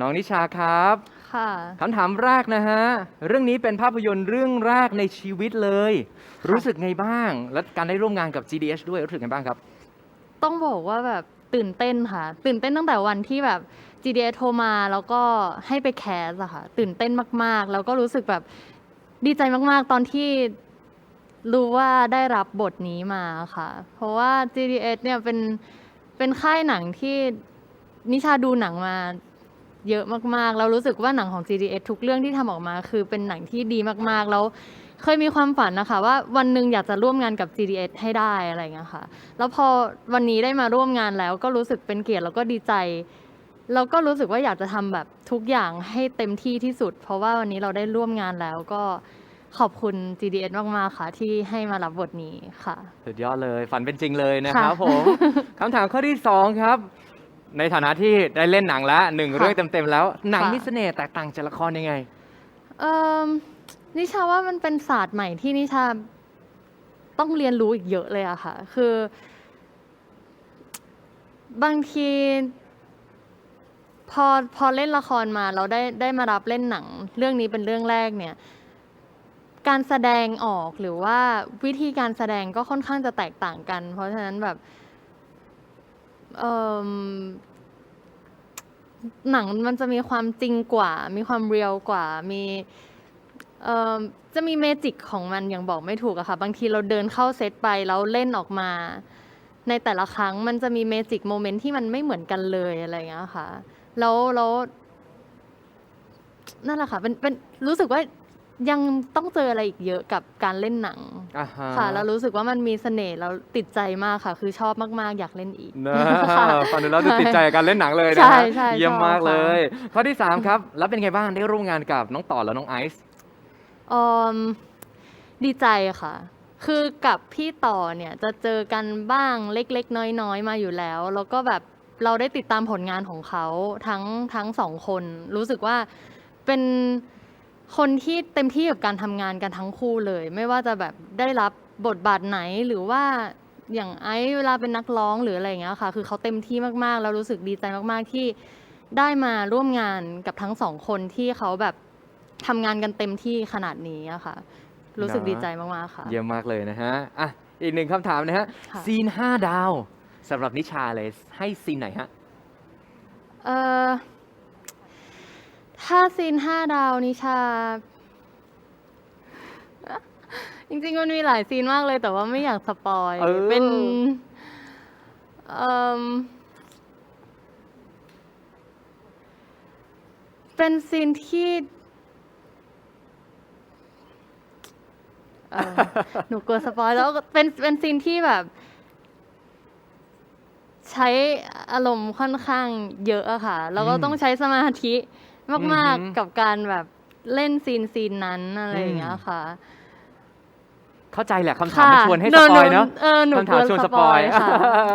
น้องนิชาครับค่ะ คำถามแรกนะฮะ เรื่องนี้เป็นภาพยนตร์เรื่องแรกในชีวิตเลยค่ะรู้สึกไงบ้าง และการได้ร่วมงานกับ GDH ด้วยรู้สึกไงบ้างครับ ต้องบอกว่าแบบตื่นเต้นค่ะ ตื่นเต้นตั้งแต่วันที่แบบ GDS โทรมาแล้วก็ให้ไปแคสอะค่ะ ตื่นเต้นมากๆ แล้วก็รู้สึกแบบดีใจมากๆ ตอนที่รู้ว่าได้รับบทนี้มาค่ะ เพราะว่า GDS เนี่ยเป็นเป็นค่ายหนังที่นิชาดูหนังมา เยอะมากๆแล้วรู้สึกว่าหนังของ GDS ทุกเรื่องที่ทำออกมา คือเป็นหนังที่ดีมากๆ แล้วเคยมีความฝันนะคะ ว่าวันหนึ่งอยากจะร่วมงานกับ GDS ให้ได้อะไรอย่างเงี้ยค่ะ แล้วพอวันนี้ได้มาร่วมงานแล้วก็รู้สึกเป็นเกียรติแล้วก็ดีใจแล้วก็รู้สึกว่าอยากจะทำแบบทุกอย่างให้เต็มที่ที่สุด เพราะว่าวันนี้เราได้ร่วมงานแล้วก็ขอบคุณ GDS มาก ๆ ค่ะ ที่ให้มารับบทนี้ค่ะ สุดยอดเลย ฝันเป็นจริงเลยนะครับค่ะ ผม คำถามข้อที่ 2 ครับ ในฐานะที่ได้เล่นหนังแล้วหนึ่งค่ะเรื่องเต็มๆแล้ว หนังค่ะ มีเสน่ห์แตกต่างจากละครยังไง เอ่อนิชาว่ามันเป็นศาสตร์ใหม่ที่นิชาต้องเรียนรู้อีกเยอะเลยอะค่ะ คือ บางที พอพอเล่นละครมาเราได้ได้มารับเล่นหนัง เรื่องนี้เป็นเรื่องแรกเนี่ย การแสดงออกหรือว่าวิธีการแสดงก็ค่อนข้างจะแตกต่างกัน เพราะฉะนั้นแบบ เอิ่มหนังมันจะมีความจริงกว่า มีความเรียลกว่า มีเอ่อจะมีเมจิกของมันอย่างบอกไม่ถูกอะค่ะ บางทีเราเดินเข้าเซตไปแล้วเล่นออกมา ในแต่ละครั้งมันจะมีเมจิกโมเมนต์ที่มันไม่เหมือนกันเลยอะไรอย่างเงี้ยค่ะ แล้วแล้วนั่นแหละค่ะเป็นเป็นรู้สึกว่า ยังต้องเจออะไรอีกเยอะกับการเล่นหนัง อ่าฮะค่ะแล้วรู้สึกว่ามันมีเสน่ห์แล้วติดใจมากค่ะ คือชอบมากๆ อยากเล่นอีกนะค่ะ ฟังดูแล้วจะติดใจกับการเล่นหนังเลยนะใช่ฮะใช่เยี่ยมชอบมากค่ะ เลย ข้อที่ 3 ครับ แล้วเป็นไงบ้างได้ร่วมงานกับน้องต่อและน้องไอซ์ อมดีใจค่ะ คือกับพี่ต่อเนี่ยจะเจอกันบ้างเล็กๆ น้อยๆ มาอยู่แล้ว แล้วก็แบบเราได้ติดตามผลงานของเขาทั้งทั้งสองคน รู้สึกว่าเป็น คนที่เต็มที่กับการทำงานกันทั้งคู่เลย ไม่ว่าจะแบบได้รับบทบาทไหนหรือว่าอย่างไอซ์เวลาเป็นนักร้องหรืออะไรอย่างเงี้ยค่ะ คือเขาเต็มที่มากๆ แล้วรู้สึกดีใจมากๆที่ได้มาร่วมงานกับทั้งสองคนที่เขาแบบทำงานกันเต็มที่ขนาดนี้อะค่ะ รู้สึกนะดีใจมากๆค่ะ เยี่ยมมากเลยนะฮะ อะ อีกหนึ่งคำถามนะฮะ ค่ะ ซีน 5 ดาวสำหรับนิชาเลย ให้ซีนไหนฮะ เอ่อ ถ้าซีนห้าดาวนิชา จริงๆมันมีหลายซีนมากเลย แต่ว่าไม่อยากสปอยเออเป็นเอ่มเป็นซีนที่เอ่อ หนูกลัวสปอยแล้วเป็นเป็นซีนที่แบบ ใช้อารมณ์ค่อนข้างเยอะอะค่ะ แล้วก็อืมต้องใช้สมาธิ มาก อือหือ ๆ กับการแบบเล่นซีนซีนนั้นอะไรอย่างเงี้ยค่ะเข้าใจแหละคำถามมันชวนให้สปอยเนาะเออหนูคำถามกลัชวนสปอยค่ะ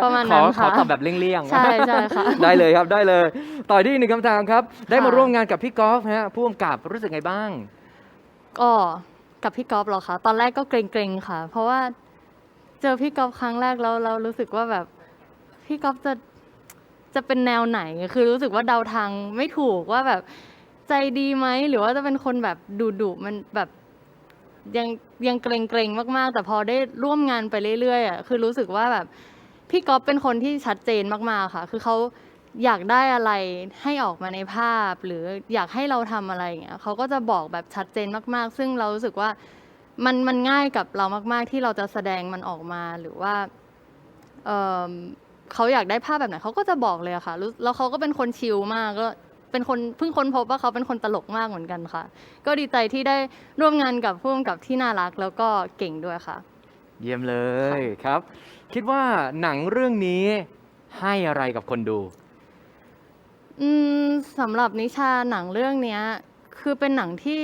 ประมาณขอนั้นขอค่ะตอบแบบเลี่ยงๆ ใช่ใช่ค่ะ ได้เลยครับได้เลยต่อที่อีกหนึ่งคำถามครับ ได้มาค่ะ ร่วมงานกับพี่กอล์ฟฮะผู้กำกับรู้สึกไงบ้าง ก็กับพี่ก๊อฟเหรอคะตอนแรกก็เกรงๆค่ะ เพราะว่าเจอพี่ก๊อฟครั้งแรกแล้วเรารู้สึกว่าแบบพี่ก๊อฟจะ จะเป็นแนวไหน คือรู้สึกว่าเดาทางไม่ถูกว่าแบบใจดีไหม หรือว่าจะเป็นคนแบบดุดุมันแบบยังยังเกรงๆมากๆ แต่พอได้ร่วมงานไปเรื่อยๆอะคือรู้สึกว่าแบบพี่ก๊อฟเป็นคนที่ชัดเจนมากๆค่ะ คือเขาอยากได้อะไรให้ออกมาในภาพ หรืออยากให้เราทำอะไรอย่างเงี้ยเขาก็จะบอกแบบชัดเจนมากๆ ซึ่งเรารู้สึกว่ามันมันง่ายกับเรามาก ๆ ที่เราจะแสดงมันออกมาหรือว่าเออ เขาอยากได้ภาพแบบไหนเขาก็จะบอกเลยอะค่ะรู้แล้วเขาก็เป็นคนชิลมากก็เป็นคนเพิ่งค้นพบว่าเขาเป็นคนตลกมากเหมือนกันค่ะ ก็ดีใจที่ได้ร่วมงานกับผู้กำกับที่น่ารักแล้วก็เก่งด้วยค่ะ เยี่ยมเลยครับ คิดว่าหนังเรื่องนี้ให้อะไรกับคนดู อืมสำหรับนิชาหนังเรื่องเนี้ย คือเป็นหนังที่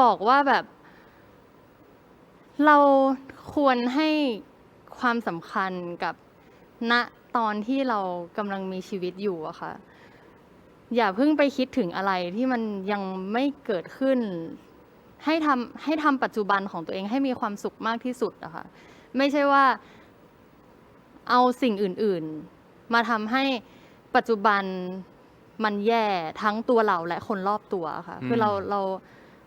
บอกว่าแบบ เราควรให้ ความสำคัญกับณตอนที่เรากำลังมีชีวิตอยู่อะค่ะ อย่าเพิ่งไปคิดถึงอะไรที่มันยังไม่เกิดขึ้น ให้ทำให้ทำปัจจุบันของตัวเองให้มีความสุขมากที่สุดอะค่ะ ไม่ใช่ว่าเอาสิ่งอื่น ๆ มาทำให้ปัจจุบันมันแย่ทั้งตัวเราและคนรอบตัวค่ะ คือเราเรา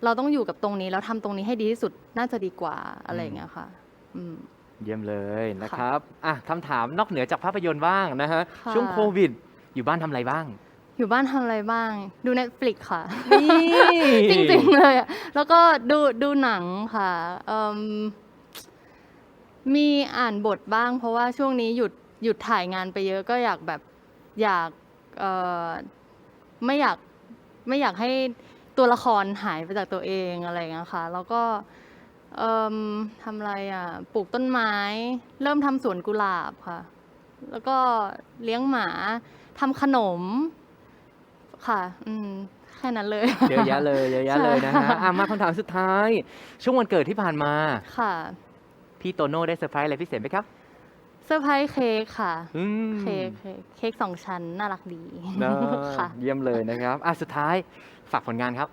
เราต้องอยู่กับตรงนี้แล้วทำตรงนี้ให้ดีที่สุดน่าจะดีกว่าอะไรอย่างเงี้ยค่ะ อืม เยี่ยมเลยนะครับอะคำถามนอกเหนือจากภาพยนตร์บ้างนะฮะ ค่ะ ช่วงโควิด อยู่บ้านทำอะไรบ้าง อยู่บ้านทำอะไรบ้าง ดู Netflix ค่ะนี่จริงๆเลยอะแล้วก็ดูดูหนังค่ะเอิ่มมีอ่านบทบ้าง เพราะว่าช่วงนี้หยุดหยุดถ่ายงานไปเยอะก็อยากแบบอยากเอ่อไม่อยากไม่อยากให้ตัวละครหายไปจากตัวเองอะไรอย่างเงี้ยค่ะ แล้วก็ เอิ่มทำอะไรอะ ปลูกต้นไม้ เริ่มทำสวนกุหลาบค่ะ แล้วก็เลี้ยงหมาทำขนม ค่ะ อืม แค่นั้นเลย เยอะแยะเลยเยอะแยะเลยนะฮะอะมาคำถามสุดท้าย ช่วงวันเกิดที่ผ่านมา ค่ะ พี่โตโน่ได้เซอร์ไพรส์อะไรพิเศษไหมครับ เซอร์ไพรส์เค้กค่ะ อืมเค้กเค้กเค้กสองชั้นน่ารักดี เนอะค่ะ เยี่ยมเลยนะครับอะสุดท้ายฝากผลงานครับ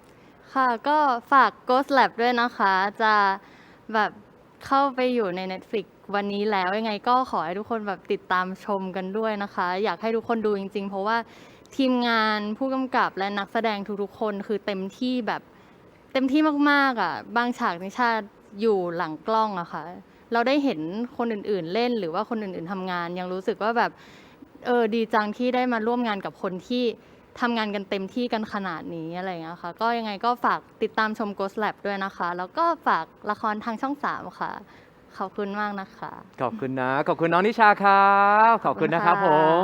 ค่ะก็ฝาก Ghost Lab ด้วยนะคะ จะแบบเข้าไปอยู่ใน Netflix วันนี้แล้วยังไงก็ขอให้ทุกคนแบบติดตามชมกันด้วยนะคะ อยากให้ทุกคนดูจริง ๆ เพราะว่าทีมงานผู้กำกับและนักแสดงทุกๆคนคือเต็มที่แบบเต็มที่มากๆอะ บางฉากนิชาอยู่หลังกล้องอะค่ะ เราได้เห็นคนอื่นๆเล่นหรือว่าคนอื่นๆทำงาน ยังรู้สึกว่าแบบเออดีจังที่ได้มาร่วมงานกับคนที่ ทำงานกันเต็มที่กันขนาดนี้อะไรอย่างเงี้ยค่ะ ก็ยังไงก็ฝากติดตามชม Ghost Lab ด้วยนะคะ แล้วก็ฝากละครทางช่อง 3 ค่ะ ขอบคุณมากนะคะ ขอบคุณนะ ขอบคุณน้องนิชาครับ ขอบคุณนะครับผม